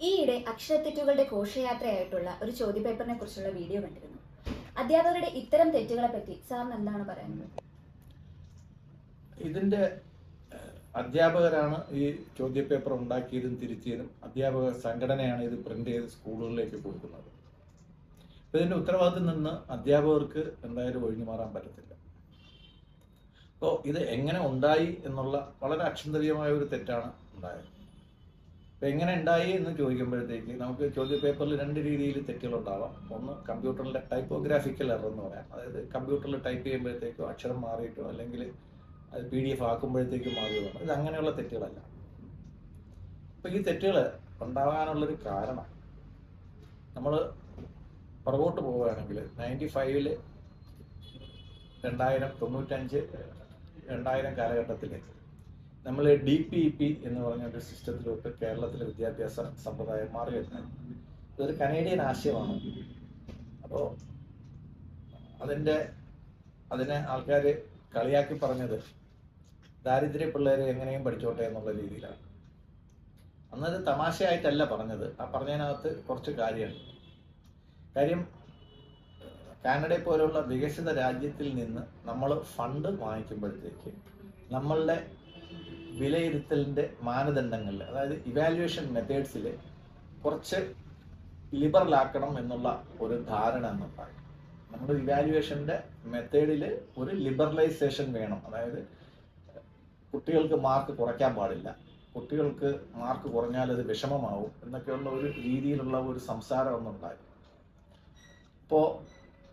ഈയിടെ അക്ഷരത്തെറ്റുകളുടെ ഘോഷയാത്രയായിട്ടുള്ള ഒരു ചോദ്യപേപ്പറിനെ കുറിച്ചുള്ള വീഡിയോ കണ്ടിരുന്നു. അധ്യാപകരുടെ ഇത്തരം തെറ്റുകളെ പറ്റി സാറിന് എന്താണ് പറയുന്നത് ഇതിന്റെ അധ്യാപകരാണ് ഈ ചോദ്യപേപ്പർ ഉണ്ടാക്കിയതും തിരുത്തിയതും അധ്യാപക സംഘടനയാണ് ഇത് പ്രിന്റ് ചെയ്ത് സ്കൂളുകളിലേക്ക് കൊടുക്കുന്നത്. ഇതിന്റെ ഉത്തരവാദിത്തം നിന്ന് അധ്യാപകർക്ക് എന്തായാലും ഒഴിഞ്ഞു മാറാൻ പറ്റത്തില്ല. അപ്പോൾ ഇത് എങ്ങനെ ഉണ്ടായി എന്നുള്ള വളരെ അക്ഷന്തരീയമായ ഒരു തെറ്റാണ് ഉണ്ടായത്. അപ്പൊ എങ്ങനെ ഉണ്ടായി എന്ന് ചോദിക്കുമ്പോഴത്തേക്ക് നമുക്ക് ചോദ്യ പേപ്പറിൽ രണ്ട് രീതിയിൽ തെറ്റുകൾ ഉണ്ടാവാം ഒന്ന് കമ്പ്യൂട്ടറിലെ ടൈപ്പോഗ്രാഫിക്കൽ എറർ എന്ന് പറയാം. അതായത് കമ്പ്യൂട്ടറിൽ ടൈപ്പ് ചെയ്യുമ്പോഴത്തേക്കോ അക്ഷരം മാറിയിട്ടോ അല്ലെങ്കിൽ അത് പി ഡി എഫ് ആക്കുമ്പോഴത്തേക്കും മാറിയതാണ് ഇത് അങ്ങനെയുള്ള തെറ്റുകളല്ല. അപ്പൊ ഈ തെറ്റുകൾ ഉണ്ടാകാനുള്ളൊരു കാരണം നമ്മൾ പുറകോട്ട് പോവുകയാണെങ്കിൽ നയന്റി ഫൈവിൽ രണ്ടായിരം തൊണ്ണൂറ്റഞ്ച് രണ്ടായിരം കാലഘട്ടത്തിൽ നമ്മൾ ഡി പി ഇ പി എന്ന് പറഞ്ഞ ഒരു സിസ്റ്റത്തിലോട്ട് കേരളത്തിലെ വിദ്യാഭ്യാസ സമ്പ്രദായം മാറി വരുന്നത് ഇതൊരു കനേഡിയൻ ആശയമാണ്. അപ്പോൾ അതിന്റെ അതിനെ ആൾക്കാർ കളിയാക്കി പറഞ്ഞത് ദാരിദ്ര്യ പിള്ളേർ എങ്ങനെയും പഠിച്ചോട്ടെ എന്നുള്ള രീതിയിലാണ്. അന്നത് തമാശയായിട്ടല്ല പറഞ്ഞത്. ആ പറഞ്ഞതിനകത്ത് കുറച്ച് കാര്യമുണ്ട്. കാര്യം കാനഡയെ പോലുള്ള വികസിത രാജ്യത്തിൽ നിന്ന് നമ്മൾ ഫണ്ട് വാങ്ങിക്കുമ്പോഴത്തേക്ക് നമ്മളുടെ വിലയിരുത്തലിന്റെ മാനദണ്ഡങ്ങളിൽ അതായത് ഇവാലുവേഷൻ മെത്തേഡ്സിൽ കുറച്ച് ലിബറൽ ആക്കണം എന്നുള്ള ഒരു ധാരണ എന്നുണ്ടായി നമ്മുടെ ഇവാലുവേഷന്റെ മെത്തേഡിൽ ഒരു ലിബറലൈസേഷൻ വേണം. അതായത് കുട്ടികൾക്ക് മാർക്ക് കുറയ്ക്കാൻ പാടില്ല. കുട്ടികൾക്ക് മാർക്ക് കുറഞ്ഞാൽ അത് വിഷമമാവും എന്നൊക്കെയുള്ള ഒരു രീതിയിലുള്ള ഒരു സംസാരം ഒന്നുണ്ടായി ഇപ്പോൾ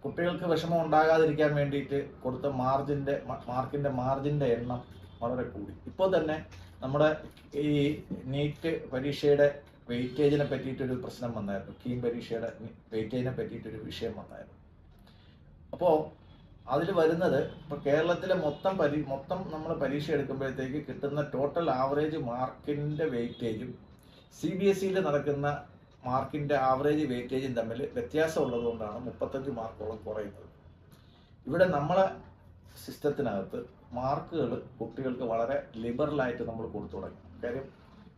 കുട്ടികൾക്ക് വിഷമം ഉണ്ടാകാതിരിക്കാൻ വേണ്ടിയിട്ട് കൊടുത്ത മാർജിന്റെ മാർക്കിന്റെ മാർജിന്റെ എണ്ണം വളരെ കൂടി. ഇപ്പോൾ തന്നെ നമ്മുടെ ഈ നീറ്റ് പരീക്ഷയുടെ വെയിറ്റേജിനെ പറ്റിയിട്ടൊരു പ്രശ്നം വന്നായിരുന്നു. കീം പരീക്ഷയുടെ വെയിറ്റേജിനെ പറ്റിയിട്ടൊരു വിഷയം വന്നായിരുന്നു. അപ്പോൾ അതിൽ വരുന്നത് ഇപ്പോൾ കേരളത്തിലെ മൊത്തം പരി മൊത്തം നമ്മൾ പരീക്ഷ എടുക്കുമ്പോഴത്തേക്ക് കിട്ടുന്ന ടോട്ടൽ ആവറേജ് മാർക്കിന്റെ വെയിറ്റേജും സി ബി എസ് സിയിൽ നടക്കുന്ന മാർക്കിന്റെ ആവറേജ് വെയിറ്റേജും തമ്മിൽ വ്യത്യാസം ഉള്ളതുകൊണ്ടാണ് മുപ്പത്തഞ്ച് മാർക്കോളം കുറയുന്നത്. ഇവിടെ നമ്മളെ സിസ്റ്റത്തിനകത്ത് മാർക്കുകൾ കുട്ടികൾക്ക് വളരെ ലിബറലായിട്ട് നമ്മൾ കൊടുത്തു തുടങ്ങി. കാര്യം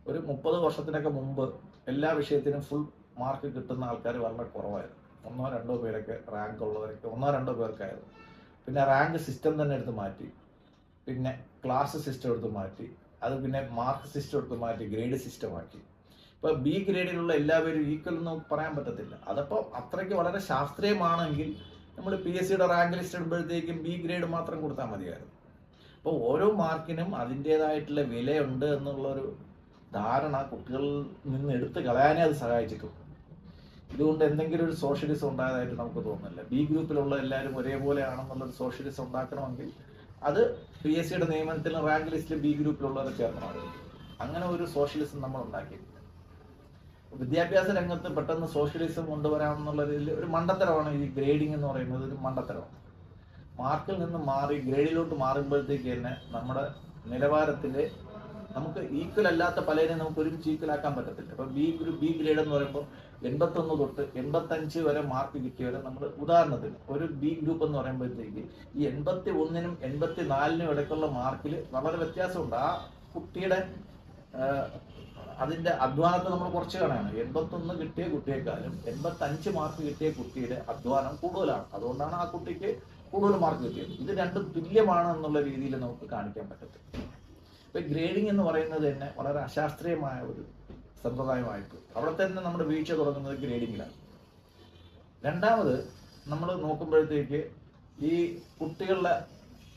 ഒരു മുപ്പത് വർഷത്തിനൊക്കെ മുമ്പ് എല്ലാ വിഷയത്തിനും ഫുൾ മാർക്ക് കിട്ടുന്ന ആൾക്കാർ വളരെ കുറവായിരുന്നു. ഒന്നോ രണ്ടോ പേരൊക്കെ റാങ്ക് ഉള്ളവരൊക്കെ ഒന്നോ രണ്ടോ പേർക്കായിരുന്നു. പിന്നെ റാങ്ക് സിസ്റ്റം തന്നെ എടുത്ത് മാറ്റി. പിന്നെ ക്ലാസ് സിസ്റ്റം എടുത്ത് മാറ്റി. അത് പിന്നെ മാർക്ക് സിസ്റ്റം എടുത്ത് മാറ്റി ഗ്രേഡ് സിസ്റ്റം ആക്കി. ഇപ്പോൾ ബി ഗ്രേഡിലുള്ള എല്ലാവരും ഈക്വൽ എന്ന് പറയാൻ പറ്റത്തില്ല. അതപ്പോൾ അത്രയ്ക്ക് വളരെ ശാസ്ത്രീയമാണെങ്കിൽ നമ്മൾ പി എസ് സിയുടെ റാങ്ക് ലിസ്റ്റ് ഇടുമ്പോഴത്തേക്കും ബി ഗ്രേഡ് മാത്രം കൊടുത്താൽ മതിയായിരുന്നു. അപ്പോൾ ഓരോ മാർക്കിനും അതിന്റെതായിട്ടുള്ള വിലയുണ്ട് എന്നുള്ളൊരു ധാരണ കുട്ടികളിൽ നിന്ന് എടുത്തു കളയാനേ അത് സഹായിച്ചിട്ടുണ്ട് ഇതുകൊണ്ട് എന്തെങ്കിലും ഒരു സോഷ്യലിസം ഉണ്ടായതായിട്ട് നമുക്ക് തോന്നുന്നില്ല. ബി ഗ്രൂപ്പിലുള്ള എല്ലാവരും ഒരേപോലെ ആണെന്നുള്ളൊരു സോഷ്യലിസം ഉണ്ടാക്കണമെങ്കിൽ അത് പി എസ് സിയുടെ നിയമനത്തിൽ റാങ്ക് ലിസ്റ്റിൽ ബി ഗ്രൂപ്പിലുള്ളവരെ ചേർക്കണം അങ്ങനെ ഒരു സോഷ്യലിസം നമ്മൾ ഉണ്ടാക്കിയിട്ടില്ല വിദ്യാഭ്യാസ രംഗത്ത് പെട്ടെന്ന് സോഷ്യലിസം കൊണ്ടുവരാമെന്നുള്ള രീതിയിൽ ഒരു മണ്ടത്തരമാണ് ഈ ഗ്രേഡിംഗ് എന്ന് പറയുന്നത്. ഒരു മണ്ടത്തരമാണ്. മാർക്കിൽ നിന്ന് മാറി ഗ്രേഡിലോട്ട് മാറുമ്പോഴത്തേക്ക് തന്നെ നമ്മുടെ നിലവാരത്തിൽ നമുക്ക് ഈക്വൽ അല്ലാത്ത പലതിനെ നമുക്ക് ഒരുമിച്ച് ഈക്വൽ ആക്കാൻ പറ്റത്തില്ല. അപ്പോൾ ബി ഗ്രൂപ്പ് ബി ഗ്രേഡ് എന്ന് പറയുമ്പോൾ എൺപത്തൊന്ന് തൊട്ട് എൺപത്തഞ്ച് വരെ മാർക്ക് കിട്ടിയവരെ നമ്മൾ ഉദാഹരണത്തിന് ഒരു ബി ഗ്രൂപ്പ് എന്ന് പറയുമ്പോഴത്തേക്ക് ഈ എൺപത്തി ഒന്നിനും എൺപത്തി നാലിനും ഇടയ്ക്കുള്ള മാർക്കിൽ വളരെ വ്യത്യാസമുണ്ട്. ആ കുട്ടിയുടെ അതിന്റെ അധ്വാനത്തെ നമ്മൾ കുറച്ച് കാണാണ് എൺപത്തൊന്ന് കിട്ടിയ കുട്ടിയെക്കാളും എൺപത്തഞ്ച് മാർക്ക് കിട്ടിയ കുട്ടിയുടെ അധ്വാനം കൂടുതലാണ്. അതുകൊണ്ടാണ് ആ കുട്ടിക്ക് കൂടുതൽ മാർക്ക് കിട്ടിയത്. ഇത് രണ്ടും തുല്യമാണ് എന്നുള്ള രീതിയിൽ നമുക്ക് കാണിക്കാൻ പറ്റത്തില്ല. ഇപ്പൊ ഗ്രേഡിംഗ് എന്ന് പറയുന്നത് തന്നെ വളരെ അശാസ്ത്രീയമായ ഒരു സമ്പ്രദായമായിട്ട് അവിടെ തന്നെ നമ്മുടെ വീഴ്ച തുടങ്ങുന്നത് ഗ്രേഡിങ്ങിലാണ് രണ്ടാമത് നമ്മൾ നോക്കുമ്പോഴത്തേക്ക് ഈ കുട്ടികളുടെ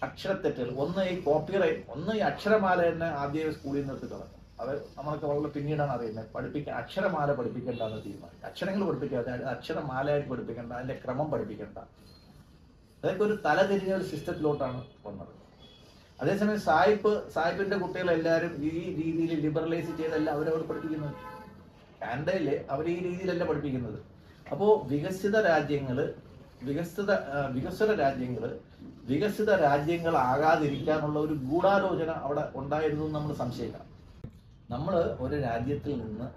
അക്ഷരത്തെറ്റുകൾ ഒന്ന് ഈ കോപ്പിറൈറ്റ് ഒന്ന് ഈ അക്ഷരമാല തന്നെ ആദ്യം സ്കൂളിൽ നിന്ന് എടുത്ത് കളഞ്ഞു. അത് നമ്മളൊക്കെ വളരെ പിന്നീടാണ് അറിയുന്നത്. പഠിപ്പിക്കാൻ അക്ഷരമാല പഠിപ്പിക്കേണ്ടെന്ന് തീരുമാനിക്കും അക്ഷരങ്ങൾ പഠിപ്പിക്കാതെ അക്ഷരമാലയായിട്ട് പഠിപ്പിക്കേണ്ട അതിന്റെ ക്രമം പഠിപ്പിക്കേണ്ട. അതൊക്കെ ഒരു തലതിരിഞ്ഞ ഒരു സിസ്റ്റത്തിലോട്ടാണ് വന്നത്. അതേസമയം സായിപ്പ് സായിപ്പിന്റെ കുട്ടികളെല്ലാവരും ഈ രീതിയിൽ ലിബറലൈസ് ചെയ്തല്ല അവരവിടെ പഠിപ്പിക്കുന്നത്. കാനഡയിൽ അവർ ഈ രീതിയിലല്ല പഠിപ്പിക്കുന്നത്. അപ്പോൾ വികസിത രാജ്യങ്ങൾ വികസിത വികസ്വര രാജ്യങ്ങൾ വികസിത രാജ്യങ്ങളാകാതിരിക്കാനുള്ള ഒരു ഗൂഢാലോചന അവിടെ ഉണ്ടായിരുന്നു നമ്മൾ സംശയിക്കാം. നമ്മൾ ഒരു രാജ്യത്തിൽ നിന്ന്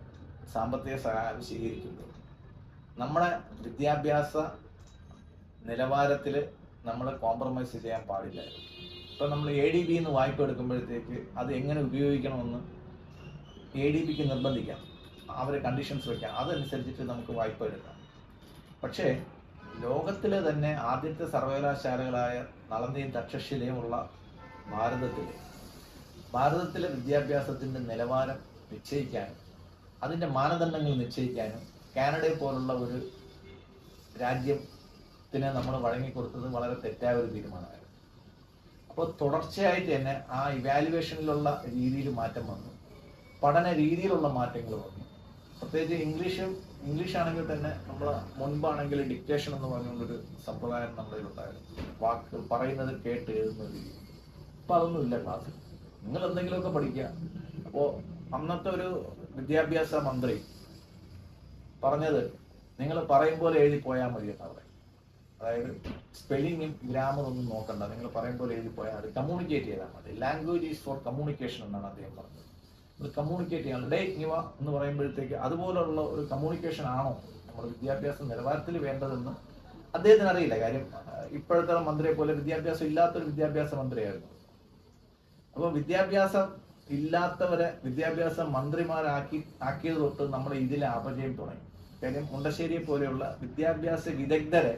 സാമ്പത്തിക സഹായം സ്വീകരിക്കുമ്പോൾ നമ്മുടെ വിദ്യാഭ്യാസ നിലവാരത്തിൽ നമ്മൾ കോംപ്രമൈസ് ചെയ്യാൻ പാടില്ല. ഇപ്പൊ നമ്മൾ എ ഡി ബി എന്ന് വായ്പ എടുക്കുമ്പോഴത്തേക്ക് അത് എങ്ങനെ ഉപയോഗിക്കണമെന്ന് എ ഡി ബിക്ക് നിർബന്ധിക്കാം. അവരെ കണ്ടീഷൻസ് വെക്കാം. അതനുസരിച്ചിട്ട് നമുക്ക് വായ്പ എടുക്കാം. പക്ഷേ ലോകത്തിലെ തന്നെ ആദ്യത്തെ സർവകലാശാലകളായ നളന്തയും തക്ഷശിലയും ഉള്ള ഭാരതത്തിൽ ഭാരതത്തിലെ വിദ്യാഭ്യാസത്തിന്റെ നിലവാരം നിശ്ചയിക്കാനും അതിന്റെ മാനദണ്ഡങ്ങൾ നിശ്ചയിക്കാനും കാനഡയെ പോലുള്ള ഒരു രാജ്യത്തിന് നമ്മൾ വഴങ്ങിക്കൊടുത്തത് വളരെ തെറ്റായ ഒരു തീരുമാനമായിരുന്നു. അപ്പോൾ തുടർച്ചയായിട്ട് തന്നെ ആ ഇവാലുവേഷനിലുള്ള രീതിയിൽ മാറ്റം വന്നു. പഠന രീതിയിലുള്ള മാറ്റങ്ങൾ വന്നു. പ്രത്യേകിച്ച് ഇംഗ്ലീഷും ഇംഗ്ലീഷ് ആണെങ്കിൽ തന്നെ നമ്മൾ മുൻപാണെങ്കിൽ ഡിക്റ്റേഷൻ എന്ന് പറഞ്ഞുകൊണ്ടൊരു സമ്പ്രദായം നമ്മളിൽ ഉണ്ടായിരുന്നു വാക്കുകൾ പറയുന്നത് കേട്ട് എഴുതുന്ന രീതി. ഇപ്പം അതൊന്നുമില്ല ക്ലാസ്സിൽ നിങ്ങൾ എന്തെങ്കിലുമൊക്കെ പഠിക്കുക. അപ്പോൾ അന്നത്തെ ഒരു വിദ്യാഭ്യാസ മന്ത്രി പറഞ്ഞത് നിങ്ങൾ പറയും പോലെ എഴുതി പോയാൽ മതി എന്നാണ് അതായത് സ്പെല്ലിങ്ങും ഗ്രാമറൊന്നും നോക്കണ്ട. നിങ്ങൾ പറയും പോലെ എഴുതി പോയാൽ അത് കമ്മ്യൂണിക്കേറ്റ് ചെയ്താൽ മതി. ലാംഗ്വേജ് ഈസ് ഫോർ കമ്മ്യൂണിക്കേഷൻ എന്നാണ് അദ്ദേഹം പറഞ്ഞത്. നമ്മൾ കമ്മ്യൂണിക്കേറ്റ് ചെയ്യണം. ഡേ ഇവ എന്ന് പറയുമ്പോഴത്തേക്ക് അതുപോലുള്ള ഒരു കമ്മ്യൂണിക്കേഷൻ ആണോ നമ്മുടെ വിദ്യാഭ്യാസ നിലവാരത്തിൽ വേണ്ടതെന്ന് അദ്ദേഹത്തിന് അറിയില്ല. കാര്യം ഇപ്പോഴത്തെ മന്ത്രിയെ പോലെ വിദ്യാഭ്യാസം ഇല്ലാത്തൊരു വിദ്യാഭ്യാസ മന്ത്രിയായിരുന്നു. അപ്പോൾ വിദ്യാഭ്യാസം ഇല്ലാത്തവരെ വിദ്യാഭ്യാസ മന്ത്രിമാരാക്കി ആക്കിയത് തൊട്ട് നമ്മുടെ ഇതിലെ അപജയം തുടങ്ങി. കാര്യം മുണ്ടശ്ശേരിയെ പോലെയുള്ള വിദ്യാഭ്യാസ വിദഗ്ധരെ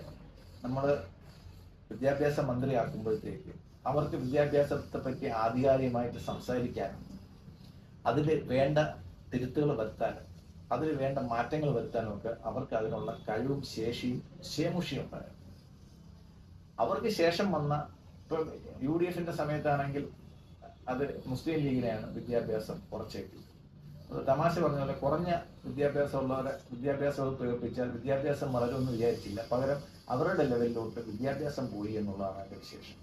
നമ്മൾ വിദ്യാഭ്യാസ മന്ത്രിയാക്കുമ്പോഴത്തേക്ക് അവർക്ക് വിദ്യാഭ്യാസത്തെ പറ്റി ആധികാരികമായിട്ട് സംസാരിക്കാനും അതിൽ വേണ്ട തിരുത്തുകൾ വരുത്താനും അതിൽ വേണ്ട മാറ്റങ്ങൾ വരുത്താനും ഒക്കെ അവർക്ക് അതിനുള്ള കഴിവും ശേഷിയും ശേമുഷിയും ഉണ്ടായിരുന്നു അവർക്ക് ശേഷം വന്ന ഇപ്പം യു ഡി എഫിന്റെ സമയത്താണെങ്കിൽ അത് മുസ്ലിം ലീഗിനെയാണ് വിദ്യാഭ്യാസം കുറച്ചേക്ക്. തമാശ പറഞ്ഞ പോലെ കുറഞ്ഞ വിദ്യാഭ്യാസമുള്ളവരെ വിദ്യാഭ്യാസം വകുപ്പ് ഏൽപ്പിച്ചാൽ വിദ്യാഭ്യാസം വളരുമെന്ന് വിചാരിച്ചില്ല. പകരം അവരുടെ ലെവലിലോട്ട് വിദ്യാഭ്യാസം പോയി എന്നുള്ളതാണ് അതിന്റെ വിശേഷം.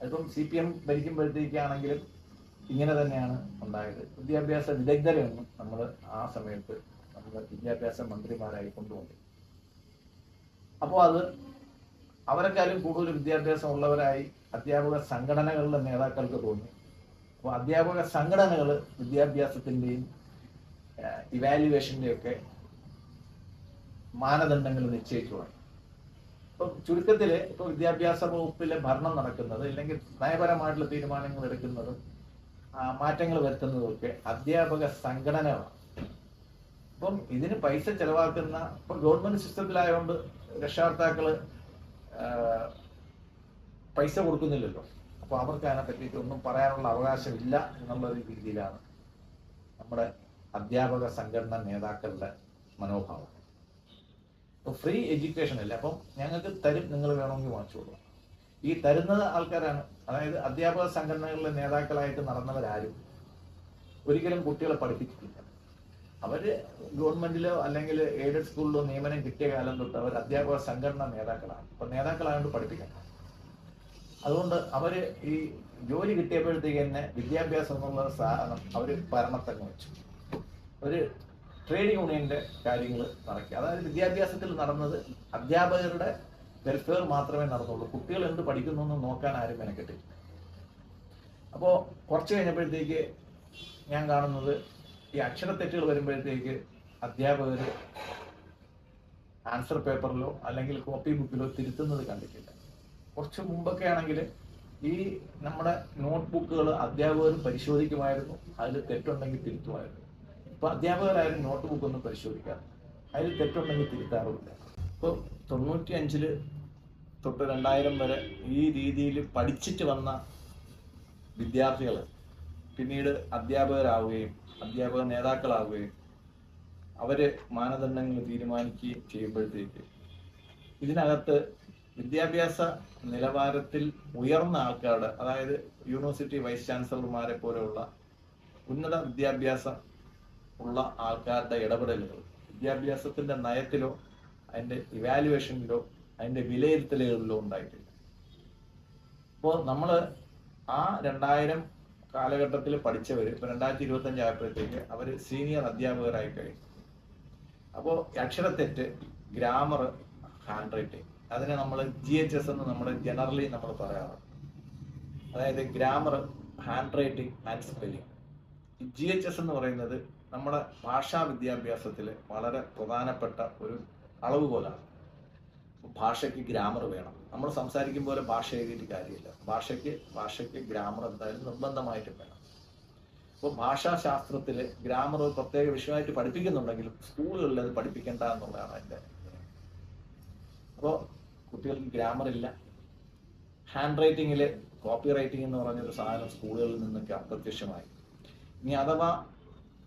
അതിപ്പം സി പി എം ഭരിക്കുമ്പോഴത്തേക്കാണെങ്കിലും ഇങ്ങനെ തന്നെയാണ് ഉണ്ടായത്. വിദ്യാഭ്യാസ വിദഗ്ധരെയൊന്നും നമ്മൾ ആ സമയത്ത് നമ്മൾ വിദ്യാഭ്യാസ മന്ത്രിമാരായി കൊണ്ടുപോകും അപ്പോൾ അത് അവരെക്കാളും കൂടുതൽ വിദ്യാഭ്യാസം ഉള്ളവരായി അധ്യാപക സംഘടനകളുടെ നേതാക്കൾക്ക് തോന്നി. അപ്പോൾ അധ്യാപക സംഘടനകൾ വിദ്യാഭ്യാസത്തിന്റെയും ഇവാലുവേഷന്റെയും ഒക്കെ മാനദണ്ഡങ്ങൾ നിശ്ചയിച്ചു തുടങ്ങി. ഇപ്പം ചുരുക്കത്തിൽ ഇപ്പൊ വിദ്യാഭ്യാസ വകുപ്പിലെ ഭരണം നടക്കുന്നത് അല്ലെങ്കിൽ നയപരമായിട്ടുള്ള തീരുമാനങ്ങൾ എടുക്കുന്നത് മാറ്റങ്ങൾ വരുത്തുന്നതും ഒക്കെ അധ്യാപക സംഘടനകളാണ്. ഇപ്പം ഇതിന് പൈസ ചെലവാക്കുന്ന ഇപ്പം ഗവൺമെന്റ് സിസ്റ്റത്തിലായതുകൊണ്ട് രക്ഷകർത്താക്കൾ ആ, പൈസ കൊടുക്കുന്നില്ലല്ലോ. അപ്പൊ അവർക്ക് അതിനെ പറ്റിയിട്ട് ഒന്നും പറയാനുള്ള അവകാശമില്ല എന്നുള്ള രീതിയിലാണ് നമ്മുടെ അധ്യാപക സംഘടന നേതാക്കളുടെ മനോഭാവം. ഫ്രീ എഡ്യൂക്കേഷൻ അല്ലേ? അപ്പം ഞങ്ങൾക്ക് തരും നിങ്ങൾ വേണമെങ്കിൽ വാങ്ങിച്ചോളൂ ഈ തരുന്നത് ആൾക്കാരാണ് അതായത് അധ്യാപക സംഘടനകളിലെ നേതാക്കളായിട്ട് നടന്നവരാരും ഒരിക്കലും കുട്ടികളെ പഠിപ്പിച്ചിട്ടില്ല. അവർ ഗവൺമെന്റിലോ അല്ലെങ്കിൽ എയ്ഡഡ് സ്കൂളിലോ നിയമനം കിട്ടിയ കാലം തൊട്ട് അവർ അധ്യാപക സംഘടന നേതാക്കളാണ്. അപ്പൊ നേതാക്കളായതുകൊണ്ട് പഠിപ്പിക്കണം. അതുകൊണ്ട് അവർ ഈ ജോലി കിട്ടിയപ്പോഴത്തേക്ക് തന്നെ വിദ്യാഭ്യാസം എന്നുള്ള സാധനം അവർ ഭരണത്തങ്ങ് വെച്ചു. ഒരു ട്രേഡ് യൂണിയന്റെ കാര്യങ്ങൾ നടക്കുക. അതായത് വിദ്യാഭ്യാസത്തിൽ നടന്നത് അധ്യാപകരുടെ വെൽഫെയർ മാത്രമേ നടന്നുള്ളൂ. കുട്ടികൾ എന്ത് പഠിക്കുന്നു എന്ന് നോക്കാൻ ആരും മെനക്കെട്ടില്ല. അപ്പോൾ കുറച്ച് കഴിഞ്ഞപ്പോഴത്തേക്ക് ഞാൻ കാണുന്നത് ഈ അക്ഷരത്തെറ്റുകൾ വരുമ്പോഴത്തേക്ക് അധ്യാപകർ ആൻസർ പേപ്പറിലോ അല്ലെങ്കിൽ കോപ്പി ബുക്കിലോ തിരുത്തുന്നത് കണ്ടിട്ടില്ല. കുറച്ച് മുമ്പൊക്കെ ആണെങ്കിൽ ഈ നമ്മുടെ നോട്ട്ബുക്കുകൾ അധ്യാപകർ പരിശോധിക്കുമായിരുന്നു. അതിൽ തെറ്റുണ്ടെങ്കിൽ തിരുത്തുമായിരുന്നു. ഇപ്പൊ അധ്യാപകരായാലും നോട്ട് ബുക്ക് ഒന്നും പരിശോധിക്കാറ് അതിൽ തെറ്റുണ്ടെങ്കിൽ തിരുത്താറുമില്ല. ഇപ്പോൾ തൊണ്ണൂറ്റി അഞ്ചിൽ തൊട്ട് രണ്ടായിരം വരെ ഈ രീതിയിൽ പഠിച്ചിട്ട് വന്ന വിദ്യാർത്ഥികൾ പിന്നീട് അധ്യാപകരാവുകയും അധ്യാപക നേതാക്കളാവുകയും അവർ മാനദണ്ഡങ്ങൾ തീരുമാനിക്കുകയും ചെയ്യുമ്പോഴത്തേക്ക് ഇതിനകത്ത് വിദ്യാഭ്യാസ നിലവാരത്തിൽ ഉയർന്ന ആൾക്കാരുടെ അതായത് യൂണിവേഴ്സിറ്റി വൈസ് ചാൻസലർമാരെ പോലെയുള്ള ഉന്നത വിദ്യാഭ്യാസം ഉള്ള ആൾക്കാരുടെ ഇടപെടലുകൾ വിദ്യാഭ്യാസത്തിന്റെ നയത്തിലോ അതിന്റെ ഇവാലുവേഷനിലോ അതിന്റെ വിലയിരുത്തലുകളിലോ ഉണ്ടായിട്ടില്ല. അപ്പോൾ നമ്മൾ ആ രണ്ടായിരം കാലഘട്ടത്തിൽ പഠിച്ചവർ ഇപ്പൊ രണ്ടായിരത്തി ഇരുപത്തി അഞ്ച് ആയപ്പോഴത്തേക്ക് അവർ സീനിയർ അധ്യാപകരായി കഴിഞ്ഞു. അപ്പോൾ അക്ഷരത്തെറ്റ് ഗ്രാമർ ഹാൻഡ് റൈറ്റിംഗ് അതിനെ നമ്മൾ ജി എച്ച് എസ് എന്ന് നമ്മൾ ജനറലി നമ്മൾ പറയാറുണ്ട് അതായത് grammar handwriting and spelling G H S എന്ന് പറയുന്നത് നമ്മുടെ ഭാഷാ വിദ്യാഭ്യാസത്തിൽ വളരെ പ്രധാനപ്പെട്ട ഒരു അളവുകോലാണ് ഭാഷയ്ക്ക് ഗ്രാമർ വേണം. നമ്മൾ സംസാരിക്കും പോലെ ഭാഷ എഴുതിയിട്ട് കാര്യമില്ല. ഭാഷയ്ക്ക് ഭാഷയ്ക്ക് ഗ്രാമർ എന്തായാലും നിർബന്ധമായിട്ടും വേണം. അപ്പോൾ ഭാഷാശാസ്ത്രത്തിൽ ഗ്രാമർ പ്രത്യേക വിഷയമായിട്ട് പഠിപ്പിക്കുന്നുണ്ടെങ്കിലും സ്കൂളുകളിൽ അത് പഠിപ്പിക്കേണ്ട എന്നുള്ളതാണ് എന്റെ അപ്പോൾ കുട്ടികൾക്ക് ഗ്രാമർ ഇല്ല. ഹാൻഡ് റൈറ്റിങ്ങിൽ കോപ്പി റൈറ്റിംഗ് എന്ന് പറഞ്ഞൊരു സാധനം സ്കൂളുകളിൽ നിന്നൊക്കെ അപ്രത്യക്ഷമായി. ഇനി അഥവാ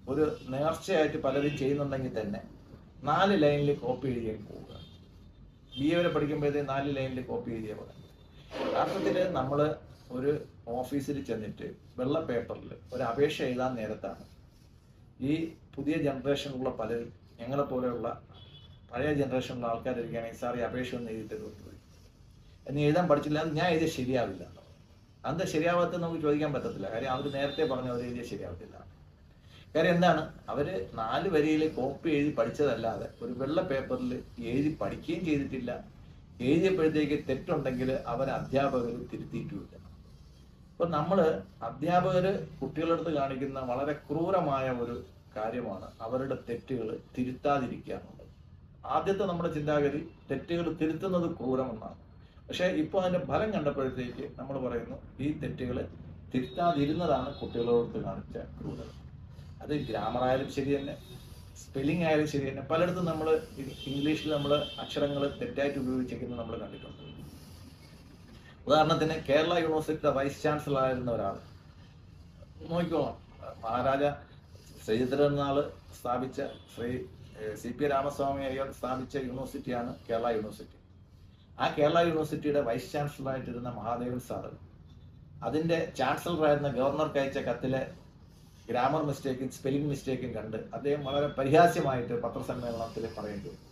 ഒരു നേർച്ചയായിട്ട് പലരും ചെയ്യുന്നുണ്ടെങ്കിൽ തന്നെ നാല് ലൈനിൽ കോപ്പി എഴുതിയാൽ പോവുക. ബി എ വരെ പഠിക്കുമ്പോഴത്തേക്ക് നാല് ലൈനിൽ കോപ്പി എഴുതിയാൽ പറയാം യഥാർത്ഥത്തിൽ നമ്മൾ ഒരു ഓഫീസിൽ ചെന്നിട്ട് വെള്ള പേപ്പറിൽ ഒരു അപേക്ഷ എഴുതാൻ നേരത്താണ്. ഈ പുതിയ ജനറേഷനിലുള്ള പലരും ഞങ്ങളെ പോലെയുള്ള പഴയ ജനറേഷനിലുള്ള ആൾക്കാരിരിക്കുകയാണെങ്കിൽ സാർ ഈ അപേക്ഷ ഒന്ന് എഴുതി തരുമെന്ന് ചോദിക്കും എന്ന് എഴുതാൻ പഠിച്ചില്ല ഞാൻ എഴുതിയ ശരിയാവില്ല. അത് ശരിയാവാത്ത നമുക്ക് ചോദിക്കാൻ പറ്റത്തില്ല. കാര്യം അവർ നേരത്തെ പറഞ്ഞ അവർ എഴുതിയ ശരിയാവത്തില്ല. കാര്യം എന്താണ്? അവർ നാല് വരിയിൽ കോപ്പി എഴുതി പഠിച്ചതല്ലാതെ ഒരു വെള്ള പേപ്പറിൽ എഴുതി പഠിക്കുകയും ചെയ്തിട്ടില്ല. എഴുതിയപ്പോഴത്തേക്ക് തെറ്റുണ്ടെങ്കിൽ അവർ അധ്യാപകർ തിരുത്തിയിട്ടുമില്ല. അപ്പൊ നമ്മൾ അധ്യാപകർ കുട്ടികളുടെ അടുത്ത് കാണിക്കുന്ന വളരെ ക്രൂരമായ ഒരു കാര്യമാണ് അവരുടെ തെറ്റുകൾ തിരുത്താതിരിക്കുക എന്നുള്ളത്. ആദ്യത്തെ നമ്മുടെ ചിന്താഗതി തെറ്റുകൾ തിരുത്തുന്നത് ക്രൂരമെന്നാണ്. പക്ഷേ ഇപ്പോൾ അതിന്റെ ഫലം കണ്ടപ്പോഴത്തേക്ക് നമ്മൾ പറയുന്നു ഈ തെറ്റുകൾ തിരുത്താതിരുന്നതാണ് കുട്ടികളോട് കാണിച്ച ക്രൂരത. അത് ഗ്രാമർ ആയാലും ശരി തന്നെ സ്പെല്ലിംഗ് ആയാലും ശരി തന്നെ. പലയിടത്തും നമ്മൾ ഇംഗ്ലീഷിൽ നമ്മൾ അക്ഷരങ്ങൾ തെറ്റായിട്ട് ഉപയോഗിച്ചിരിക്കുന്നത് നമ്മൾ കണ്ടിട്ടുണ്ട്. ഉദാഹരണത്തിന് കേരള യൂണിവേഴ്സിറ്റിയുടെ വൈസ് ചാൻസലർ ആയിരുന്ന ഒരാൾ നോക്കിക്കോളാം മഹാരാജ ശ്രീചിത്രനാൾ സ്ഥാപിച്ച ശ്രീ സി പി രാമസ്വാമി അയ്യർ സ്ഥാപിച്ച യൂണിവേഴ്സിറ്റിയാണ് കേരള യൂണിവേഴ്സിറ്റി. ആ കേരള യൂണിവേഴ്സിറ്റിയുടെ വൈസ് ചാൻസലർ ആയിട്ടിരുന്ന മഹാദേവൻ സാറ് അതിന്റെ ചാൻസലറായിരുന്ന ഗവർണർക്ക് അയച്ച കത്തിലെ ഗ്രാമർ മിസ്റ്റേക്കും സ്പെല്ലിംഗ് മിസ്റ്റേക്കും കണ്ട് അദ്ദേഹം വളരെ പരിഹാസ്യമായിട്ട് പത്രസമ്മേളനത്തിൽ പറയേണ്ടി വന്നു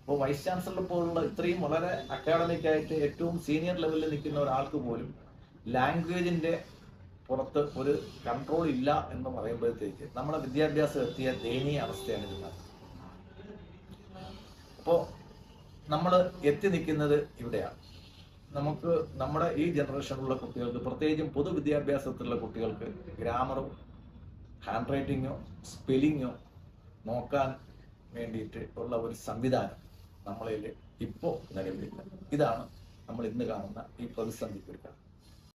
അപ്പോൾ വൈസ് ചാൻസലർ പോലുള്ള ഇത്രയും വളരെ അക്കാഡമിക് ആയിട്ട് ഏറ്റവും സീനിയർ ലെവലിൽ നിൽക്കുന്ന ഒരാൾക്ക് പോലും ലാംഗ്വേജിന്റെ പുറത്ത് ഒരു കൺട്രോൾ ഇല്ല എന്ന് പറയുമ്പോഴത്തേക്ക് നമ്മുടെ വിദ്യാഭ്യാസം എത്തിയ ദയനീയ അവസ്ഥയാണ് ഇത്. അപ്പോൾ നമ്മൾ എത്തി നിൽക്കുന്നത് ഇവിടെയാണ്. നമുക്ക് നമ്മുടെ ഈ ജനറേഷനിലുള്ള കുട്ടികൾക്ക് പ്രത്യേകിച്ചും പൊതുവിദ്യാഭ്യാസത്തിലുള്ള കുട്ടികൾക്ക് ഗ്രാമറും ഹാൻഡ് റൈറ്റിങ്ങോ സ്പെല്ലിങ്ങോ നോക്കാൻ വേണ്ടിയിട്ട് ഉള്ള ഒരു സംവിധാനം നമ്മളിൽ ഇപ്പോൾ നിലവിലില്ല. ഇതാണ് നമ്മൾ ഇന്ന് കാണുന്ന ഈ പ്രതിസന്ധിക്ക് ഒരു